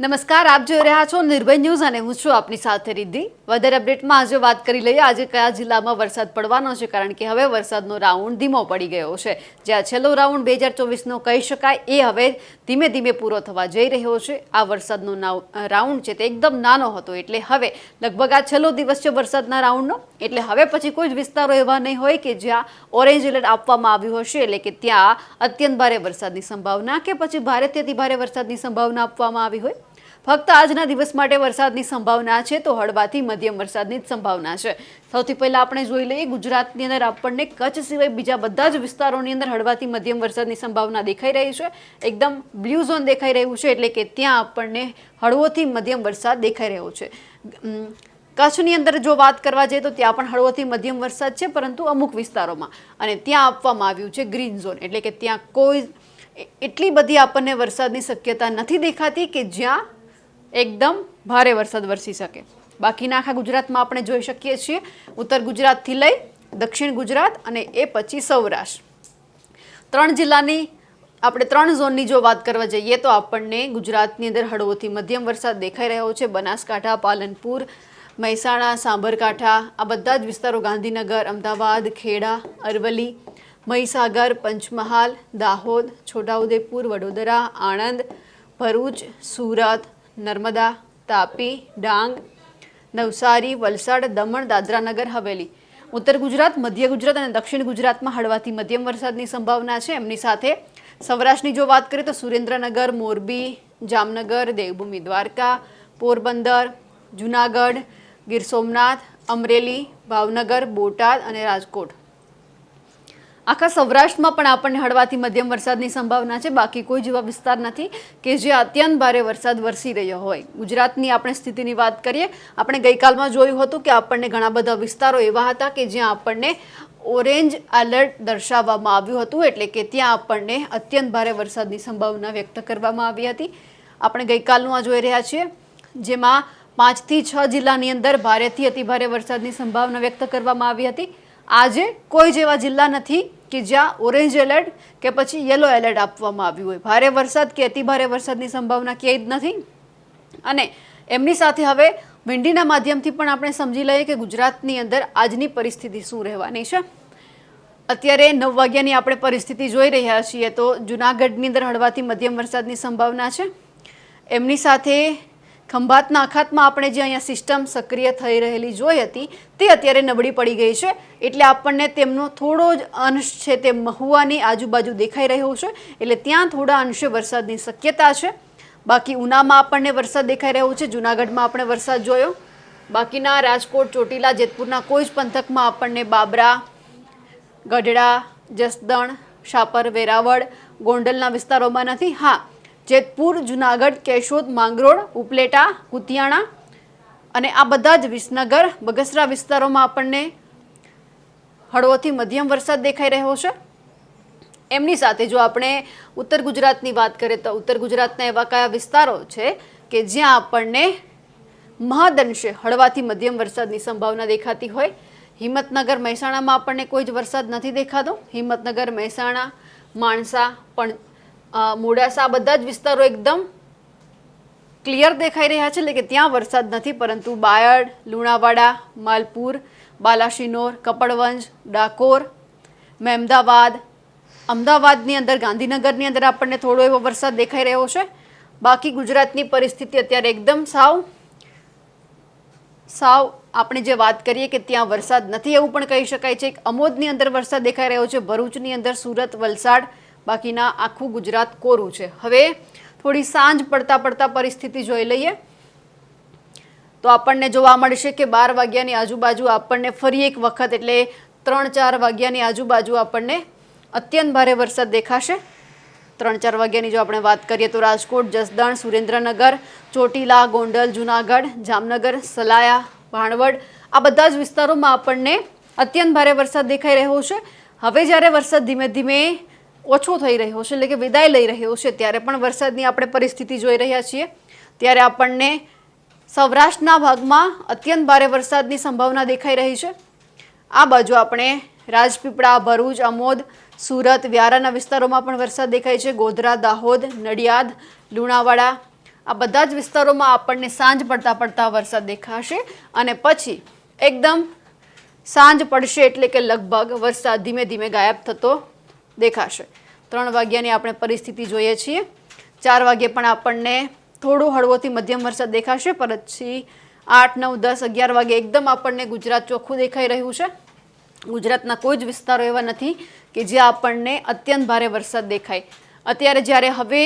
નમસ્કાર, આપ જોઈ રહ્યા છો નિર્ભય ન્યૂઝ અને હું છું આપની સાથે રિદ્ધિ. વધારે અપડેટમાં આજે વાત કરી લઈએ. આજે કયા જિલ્લામાં વરસાદ પડવાનો છે? કારણ કે હવે વરસાદનો રાઉન્ડ ધીમો પડી ગયો છે. જ્યાં છેલ્લો રાઉન્ડ બે હજાર ચોવીસનો કહી શકાય. એ હવે ધીમે ધીમે પૂરો થવા જઈ રહ્યો છે. આ વરસાદનો રાઉન્ડ છે તે એકદમ નાનો હતો. એટલે હવે લગભગ આ છેલ્લો દિવસ છે વરસાદના રાઉન્ડનો એટલે હવે પછી કોઈ જ વિસ્તારો એવા નહીં હોય કે જ્યાં ઓરેન્જ એલર્ટ આપવામાં આવ્યું હશે. એટલે કે ત્યાં અત્યંત ભારે વરસાદની સંભાવના કે પછી અતિ ભારે વરસાદની સંભાવના આપવામાં આવી હોય? ફક્ત આજના દિવસ માટે વરસાદની સંભાવના છે, તો હળવાથી મધ્યમ વરસાદની જ સંભાવના છે. સૌથી પહેલાં આપણે જોઈ લઈએ, ગુજરાતની અંદર આપણને કચ્છ સિવાય બીજા બધા જ વિસ્તારોની અંદર હળવાથી મધ્યમ વરસાદની સંભાવના દેખાઈ રહી છે. એકદમ બ્લુ ઝોન દેખાઈ રહ્યું છે, એટલે કે ત્યાં આપણને હળવોથી મધ્યમ વરસાદ દેખાઈ રહ્યો છે. કચ્છની અંદર જો વાત કરવા જઈએ, તો ત્યાં પણ હળવોથી મધ્યમ વરસાદ છે, પરંતુ અમુક વિસ્તારોમાં. અને ત્યાં આપવામાં આવ્યું છે ગ્રીન ઝોન, એટલે કે ત્યાં કોઈ એટલી બધી આપણને વરસાદની શક્યતા નથી દેખાતી કે જ્યાં એકદમ ભારે વરસાદ વરસી શકે. બાકીના આખા ગુજરાતમાં આપણે જોઈ શકીએ છીએ, ઉત્તર ગુજરાતથી લઈ દક્ષિણ ગુજરાત અને એ પછી સૌરાષ્ટ્ર. ત્રણ જિલ્લાની, આપણે ત્રણ ઝોનની જો વાત કરવા જઈએ તો આપણને ગુજરાતની અંદર હળવોથી મધ્યમ વરસાદ દેખાઈ રહ્યો છે. બનાસકાંઠા, પાલનપુર, મહેસાણા, સાંભરકાંઠા, આ બધા જ વિસ્તારો ગાંધીનગર, અમદાવાદ, ખેડા, અરવલ્લી, મહીસાગર, પંચમહાલ, દાહોદ, છોટાઉદેપુર, વડોદરા, આણંદ, ભરૂચ, સુરત નર્મદા, તાપી, ડાંગ, નવસારી, વલસાડ, દમણ, દાદરાનગર, હવેલી. ઉત્તર ગુજરાત, મધ્ય ગુજરાત અને દક્ષિણ ગુજરાતમાં હળવાથી મધ્યમ વરસાદની સંભાવના છે. એમની સાથે સૌરાષ્ટ્રની જો વાત કરીએ તો સુરેન્દ્રનગર, મોરબી, જામનગર, દેવભૂમિ, દ્વારકા, પોરબંદર, જુનાગઢ, ગીર સોમનાથ, અમરેલી, ભાવનગર, બોટાદ અને રાજકોટ. આખા સૌરાષ્ટ્રમાં પણ આપણને હળવાથી મધ્યમ વરસાદની સંભાવના છે. બાકી કોઈ જેવા વિસ્તાર નથી કે જે અત્યંત ભારે વરસાદ વરસી રહ્યો હોય. ગુજરાતની આપણે સ્થિતિની વાત કરીએ, આપણે ગઈકાલમાં જોયું હતું કે આપણને ઘણા બધા વિસ્તારો એવા હતા કે જ્યાં આપણને ઓરેન્જ એલર્ટ દર્શાવવામાં આવ્યું હતું. એટલે કે ત્યાં આપણને અત્યંત ભારે વરસાદની સંભાવના વ્યક્ત કરવામાં આવી હતી. આપણે ગઈકાલનું આ જોઈ રહ્યા છીએ, જેમાં પાંચથી છ જિલ્લાની અંદર ભારેથી અતિભારે વરસાદની સંભાવના વ્યક્ત કરવામાં આવી હતી. આજે કોઈ જેવા જિલ્લા નથી કે જ્યાં ઓરેન્જ એલર્ટ કે પછી યલો એલર્ટ આપવામાં આવ્યું હોય. ભારે વરસાદ કે અતિભારે વરસાદની સંભાવના ક્યાંય જ નથી. અને એમની સાથે હવે વિંડીના માધ્યમથી પણ આપણે સમજી લઈએ કે ગુજરાતની અંદર આજની પરિસ્થિતિ શું રહેવાની છે. અત્યારે નવ વાગ્યાની આપણે પરિસ્થિતિ જોઈ રહ્યા છીએ તો જુનાગઢની અંદર હળવાથી મધ્યમ વરસાદની સંભાવના છે. એમની સાથે ખંભાતના અખાતમાં આપણે જે અહીંયા સિસ્ટમ સક્રિય થઈ રહેલી જોઈ હતી, તે અત્યારે નબળી પડી ગઈ છે. એટલે આપણને તેમનો થોડો જ અંશ છે તે મહુવાની આજુબાજુ દેખાઈ રહ્યો છે. એટલે ત્યાં થોડા અંશે વરસાદની શક્યતા છે. બાકી ઉનામાં આપણને વરસાદ દેખાઈ રહ્યો છે. જુનાગઢમાં આપણે વરસાદ જોયો. બાકીના રાજકોટ, ચોટીલા, જેતપુરના કોઈ જ પંથકમાં આપણને બાબરા, ગઢડા, જસદણ, શાપર, વેરાવળ, ગોંડલના વિસ્તારોમાં નથી. હા જેતપુર, જુનાગઢ, કેશોદ, માંગરોળ, ઉપલેટા, કુતિયાણા અને આ બધા જ વિસનગર, બગસરા વિસ્તારોમાં આપણને હળવોથી મધ્યમ વરસાદ દેખાઈ રહ્યો છે. એમની સાથે જો આપણે ઉત્તર ગુજરાતની વાત કરીએ તો ઉત્તર ગુજરાતના એવા કયા વિસ્તારો છે કે જ્યાં આપણને મહદઅંશે હળવાથી મધ્યમ વરસાદની સંભાવના દેખાતી હોય? હિંમતનગર, મહેસાણામાં આપણને કોઈ જ વરસાદ નથી દેખાતો. હિંમતનગર, મહેસાણા, માણસા પણ મોડાસા બધા જ વિસ્તારો એકદમ ક્લિયર દેખાઈ રહ્યા છે એટલે કે ત્યાં વરસાદ નથી, પરંતુ બાયડ, લુણાવાડા, માલપુર બાલાશિનોર કપડવંજ, ડાકોર, મહેમદાવાદ, અમદાવાદની અંદર, ગાંધીનગરની અંદર આપણને થોડો એવો વરસાદ દેખાઈ રહ્યો છે. બાકી ગુજરાતની પરિસ્થિતિ અત્યારે એકદમ સાવ સાવ આપણે જે વાત કરીએ કે ત્યાં વરસાદ નથી એવું પણ કહી શકાય છે. અમોદની અંદર વરસાદ દેખાઈ રહ્યો છે, ભરૂચની અંદર સુરત, વલસાડ બાકીના આખું ગુજરાત કોરું છે. હવે થોડી સાંજ પડતા પડતા પરિસ્થિતિ જોઈ લઈએ. તો આપણને જોવા મળશે કે બાર વાગ્યાની આજુબાજુ આપણને ફરી એક વખત એટલે ત્રણ ચાર વાગ્યાની આજુબાજુ આપણને અત્યંત ભારે વરસાદ દેખાશે. ત્રણ ચાર વાગ્યાની જો આપણે વાત કરીએ તો રાજકોટ, જસદણ, સુરેન્દ્રનગર, ચોટીલા, ગોંડલ, જુનાગઢ, જામનગર, સલાયા, ભાણવડ આ બધા જ વિસ્તારોમાં આપણને અત્યંત ભારે વરસાદ દેખાઈ રહ્યો છે. હવે જ્યારે વરસાદ ધીમે ધીમે ઓછો થઈ રહ્યો છે, એટલે કે વિદાય લઈ રહ્યો છે, ત્યારે પણ વરસાદની આપણે પરિસ્થિતિ જોઈ રહ્યા છીએ. ત્યારે આપણને સૌરાષ્ટ્રના ભાગમાં અત્યંત ભારે વરસાદની સંભાવના દેખાઈ રહી છે. આ બાજુ આપણે રાજપીપળા, ભરૂચ, અમોદ, સુરત, વ્યારાના વિસ્તારોમાં પણ વરસાદ દેખાય છે. ગોધરા, દાહોદ, નડિયાદ, લુણાવાડા, આ બધા જ વિસ્તારોમાં આપણને સાંજ પડતા પડતા વરસાદ દેખાશે અને પછી એકદમ સાંજ પડશે એટલે કે લગભગ વરસાદ ધીમે ધીમે ગાયબ થતો દેખાશે. ત્રણ વાગ્યાની આપણે પરિસ્થિતિ જોઈએ છીએ. ચાર વાગ્યે પણ આપણને થોડો હળવોથી મધ્યમ વરસાદ દેખાશે. પછી આઠ, નવ, દસ, અગિયાર વાગે એકદમ આપણને ગુજરાત ચોખ્ખું દેખાઈ રહ્યું છે. ગુજરાતના કોઈ જ વિસ્તારો એવા નથી કે જ્યાં આપણને અત્યંત ભારે વરસાદ દેખાય. અત્યારે જ્યારે હવે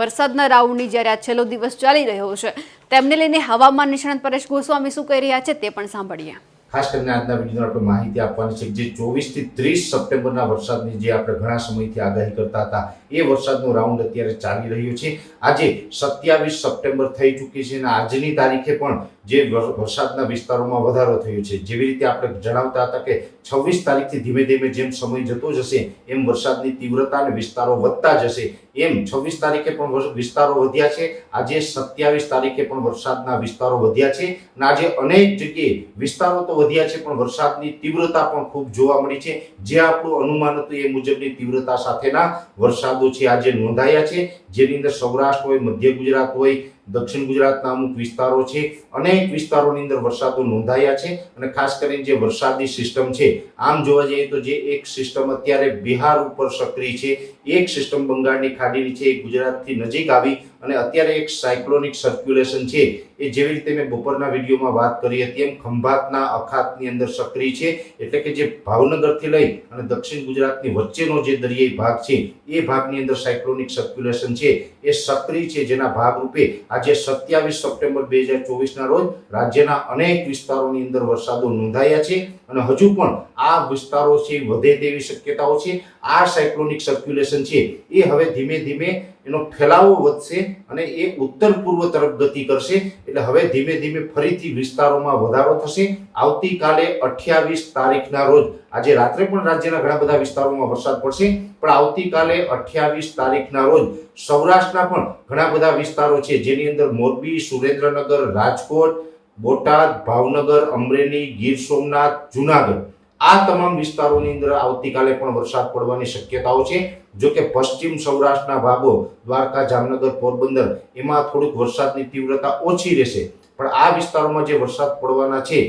વરસાદના રાઉન્ડની જ્યારે આ છેલ્લો દિવસ ચાલી રહ્યો છે, તેમને લઈને હવામાન નિષ્ણાંત પરેશ ગોસ્વામી શું કહી રહ્યા છે તે પણ સાંભળીએ. ખાસ કરીને આજના વીડિયો આપણે માહિતી આપવાની છે જે ચોવીસથી ત્રીસ સપ્ટેમ્બરના વરસાદની જે આપણે ઘણા સમયથી આગાહી કરતા હતા, એ વરસાદનો રાઉન્ડ અત્યારે ચાલી રહ્યો છે. આજે સત્યાવીસ સપ્ટેમ્બર થઈ ચૂકી છે અને આજની તારીખે પણ જે વર- વરસાદના વિસ્તારોમાં વધારો થયો છે. જેવી રીતે આપણે જણાવતા હતા કે છવ્વીસ તારીખથી ધીમે ધીમે જેમ સમય જતો જશે, એમ વરસાદની તીવ્રતા અને વિસ્તારો વધતા જશે. એમ છવ્વીસ તારીખે પણ વિસ્તારો વધ્યા છે. આજે સત્યાવીસ તારીખે પણ વરસાદના વિસ્તારો વધ્યા છે. અને આજે અનેક જગ્યાએ વિસ્તારો તો વધ્યા છે, પણ વરસાદની તીવ્રતા પણ ખૂબ જોવા મળી છે. જે આપણું અનુમાન હતું એ મુજબની તીવ્રતા સાથેના વરસાદો છે, આજે નોંધાયા છે. જેની અંદર સૌરાષ્ટ્ર હોય, મધ્ય ગુજરાત હોય દક્ષિણ ગુજરાતના અમુક વિસ્તારો છે. અનેક વિસ્તારોની અંદર વરસાદો નોંધાયા છે અને ખાસ કરીને જે વરસાદની સિસ્ટમ છે, આમ જોવા જઈએ તો જે એક સિસ્ટમ અત્યારે બિહાર ઉપર સક્રિય છે, એક સિસ્ટમ બંગાળની ખાડીની છે, એ ગુજરાતથી નજીક આવી અને અત્યારે એક સાયક્લોનિક સર્ક્યુલેશન છે, એ જેવી રીતે મેં બપોરના વિડીયોમાં વાત કરી હતી, એમ ખંભાતના અખાતની અંદર સક્રિય છે, એટલે કે જે ભાવનગરથી લઈ અને દક્ષિણ ગુજરાતની વચ્ચેનો જે દરિયાઈ ભાગ છે, એ ભાગની અંદર સાયક્લોનિક સર્ક્યુલેશન છે, એ સક્રિય છે જેના ભાગરૂપે આજે સત્યાવીસ સપ્ટેમ્બર બે હજાર ચોવીસના રોજ રાજ્યના અનેક વિસ્તારોની અંદર વરસાદો નોંધાયા છે, અને હજુ પણ આ વિસ્તારો છે, વધે તેવી શક્યતાઓ છે, આ સાયક્લોનિક સર્ક્યુલેશન છે, એ હવે ધીમે ધીમે એનો ફેલાવો વધશે અને એ ઉત્તર પૂર્વ તરફ ગતિ કરશે. એટલે હવે ધીમે ધીમે ફરીથી વિસ્તારોમાં વધારો થશે. આવતીકાલે અઠ્યાવીસ તારીખના રોજ, આજે રાત્રે પણ રાજ્યના ઘણા બધા વિસ્તારોમાં વરસાદ પડશે, પણ આવતીકાલે અઠ્યાવીસ તારીખના રોજ સૌરાષ્ટ્રના પણ ઘણા બધા વિસ્તારો છે, જેની અંદર મોરબી, સુરેન્દ્રનગર, રાજકોટ, બોટાદ, ભાવનગર, અમરેલી, ગીર સોમનાથ, જુનાગઢ. આ તમામ વિસ્તારોની અંદર આવતીકાલે પણ વરસાદ પડવાની શક્યતાઓ છે. જો કે પશ્ચિમ સૌરાષ્ટ્રના ભાગો, દ્વારકા, જામનગર, પોરબંદર, એમાં થોડુંક વરસાદની તીવ્રતા ઓછી રહેશે. પણ આ વિસ્તારોમાં જે વરસાદ પડવાના છે,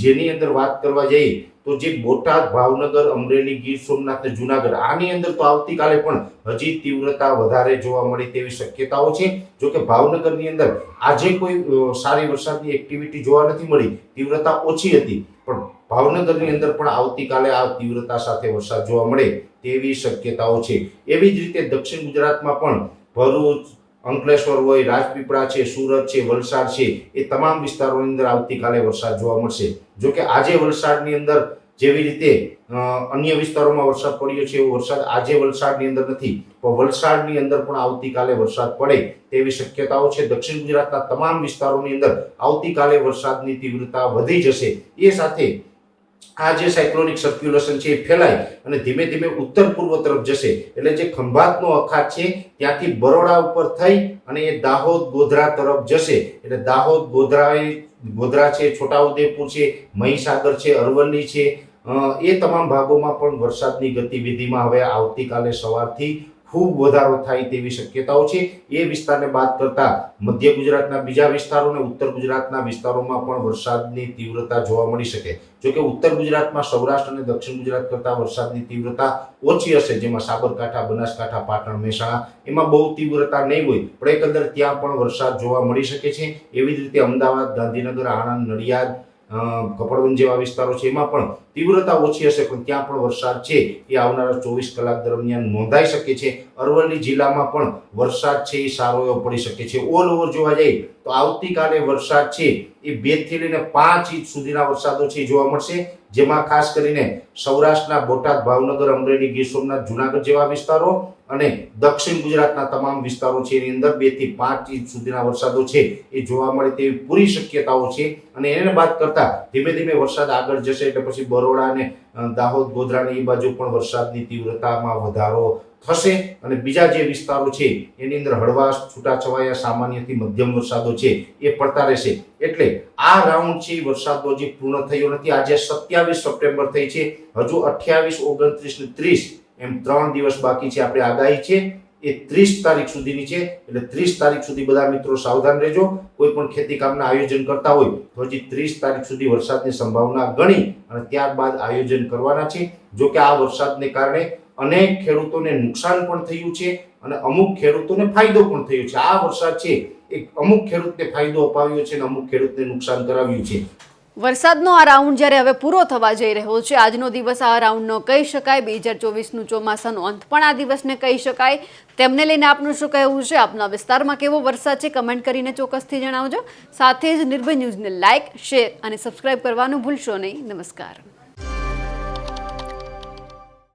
જેની અંદર વાત કરવા જઈએ, તો જે બોટાદ, ભાવનગર, અમરેલી, ગીર સોમનાથ જુનાગઢ, આની અંદર તો આવતીકાલે પણ હજી તીવ્રતા વધારે જોવા મળે તેવી શક્યતાઓ છે. જો કે ભાવનગરની અંદર આજે કોઈ સારી વરસાદની એક્ટિવિટી જોવા નથી મળી, તીવ્રતા ઓછી હતી. પણ ભાવનગરની અંદર પણ આવતીકાલે આ તીવ્રતા સાથે વરસાદ જોવા મળે તેવી શક્યતાઓ છે. એવી જ રીતે દક્ષિણ ગુજરાતમાં પણ ભરૂચ, અંકલેશ્વર હોય, રાજપીપળા છે, સુરત છે, વલસાડ છે, એ તમામ વિસ્તારોની અંદર આવતીકાલે વરસાદ જોવા મળશે. જો કે આજે વલસાડની અંદર જેવી રીતે અન્ય વિસ્તારોમાં વરસાદ પડ્યો છે એવો વરસાદ આજે વલસાડની અંદર નથી. પણ વલસાડની અંદર પણ આવતીકાલે વરસાદ પડે તેવી શક્યતાઓ છે. દક્ષિણ ગુજરાતના તમામ વિસ્તારોની અંદર આવતીકાલે વરસાદની તીવ્રતા વધી જશે. એ સાથે આ જે સાયક્લોનિક સર્ક્યુલેશન છે એ ફેલાય અને ધીમે ધીમે ઉત્તર પૂર્વ તરફ જશે. એટલે જે ખંભાતનો અખાત છે, ત્યાંથી બરોડા ઉપર થઈ અને એ દાહોદ ગોધરા તરફ જશે. એટલે દાહોદ ગોધરા ગોધરા છે, છોટાઉદેપુર છે, મહીસાગર છે, અરવલ્લી છે. એ તમામ ભાગોમાં પણ વરસાદની ગતિવિધિમાં હવે આવતીકાલે સવારથી ખૂબ વધારો થાય તેવી શક્યતાઓ છે. એ વિસ્તારને બાદ કરતા મધ્ય ગુજરાતના બીજા વિસ્તારો અને ઉત્તર ગુજરાતના વિસ્તારોમાં પણ વરસાદની તીવ્રતા જોવા મળી શકે. જો કે ઉત્તર ગુજરાતમાં સૌરાષ્ટ્ર અને દક્ષિણ ગુજરાત કરતા વરસાદની તીવ્રતા ઓછી હશે, જેમાં સાબરકાંઠા, બનાસકાંઠા, પાટણ, મહેસાણા એમાં બહુ તીવ્રતા નહીં હોય, પણ એકંદર ત્યાં પણ વરસાદ જોવા મળી શકે છે. એવી જ રીતે અમદાવાદ, ગાંધીનગર, આણંદ, નડિયાદ અ, કપડવંજ જેવા વિસ્તારો છે એમાં પણ તીવ્રતા ઓછી હશે પણ ત્યાં પણ વરસાદ છે. એ આવનારા ચોવીસ કલાક દરમિયાન નોંધાઈ શકે છે. અરવલ્લી જિલ્લામાં પણ વરસાદ છે એ સારો એવો પડી શકે છે. ઓલ ઓવર જોવા જઈએ તો આવતીકાલે વરસાદ છે એ બેથી લઈને પાંચ ઇંચ સુધીના વરસાદો છે જોવા મળશે. જેમાં ખાસ કરીને સૌરાષ્ટ્રના બોટાદ ભાવનગર અમરેલી ગીર સોમનાથ જુનાગઢ જેવા વિસ્તારો અને દક્ષિણ ગુજરાતના તમામ વિસ્તારો છે, એની અંદર બેથી પાંચ ઇંચ સુધીના વરસાદો છે, એ જોવા મળે તેવી પૂરી શક્યતાઓ છે. અને એને બાદ કરતા ધીમે ધીમે વરસાદ આગળ જશે એટલે પછી બરોડા અને દાહોદ ગોધરાની એ બાજુ પણ વરસાદની તીવ્રતામાં વધારો થશે. અને બીજા જે વિસ્તારો છે, એની અંદર હળવા છૂટાછવાયા, સામાન્યથી મધ્યમ વરસાદો છે, એ પડતા રહેશે. એટલે આ રાઉન્ડ છે વરસાદનો હજી પૂર્ણ થયો નથી. આજે સત્યાવીસ સપ્ટેમ્બર થઈ છે. હજુ અઠ્યાવીસ, ઓગણત્રીસ ને ત્રીસ એમ ત્રણ દિવસ બાકી છે આપણે આગાહી છે. એ ત્રીસ તારીખ સુધીની છે. એટલે ત્રીસ તારીખ સુધી બધા મિત્રો સાવધાન રહેજો. કોઈ પણ ખેતી કામના આયોજન કરતા હોય તો હજી ત્રીસ તારીખ સુધી વરસાદની સંભાવના ગણી અને ત્યારબાદ આયોજન કરવાના છે. જો કે આ વરસાદને કારણે અનેક ખેડૂતોને નુકસાન પણ થયું છે અને અમુક ખેડૂતોને ફાયદો પણ થયો છે. આ વરસાદ છે એ અમુક ખેડૂતને ફાયદો અપાવ્યો છે અને અમુક ખેડૂતને નુકસાન કરાવ્યું છે. વરસાદનો આ રાઉન્ડ જ્યારે હવે પૂરો થવા જઈ રહ્યો છે, આજનો દિવસ આ રાઉન્ડનો કહી શકાય. બે હજાર ચોવીસનું ચોમાસાનો અંત પણ આ દિવસને કહી શકાય. તેમને લઈને આપનું શું કહેવું છે? આપના વિસ્તારમાં કેવો વરસાદ છે? કમેન્ટ કરીને ચોક્કસથી જણાવજો. સાથે જ નિર્ભય ન્યૂઝને લાઇક શેર અને સબસ્ક્રાઇબ કરવાનું ભૂલશો નહીં. નમસ્કાર.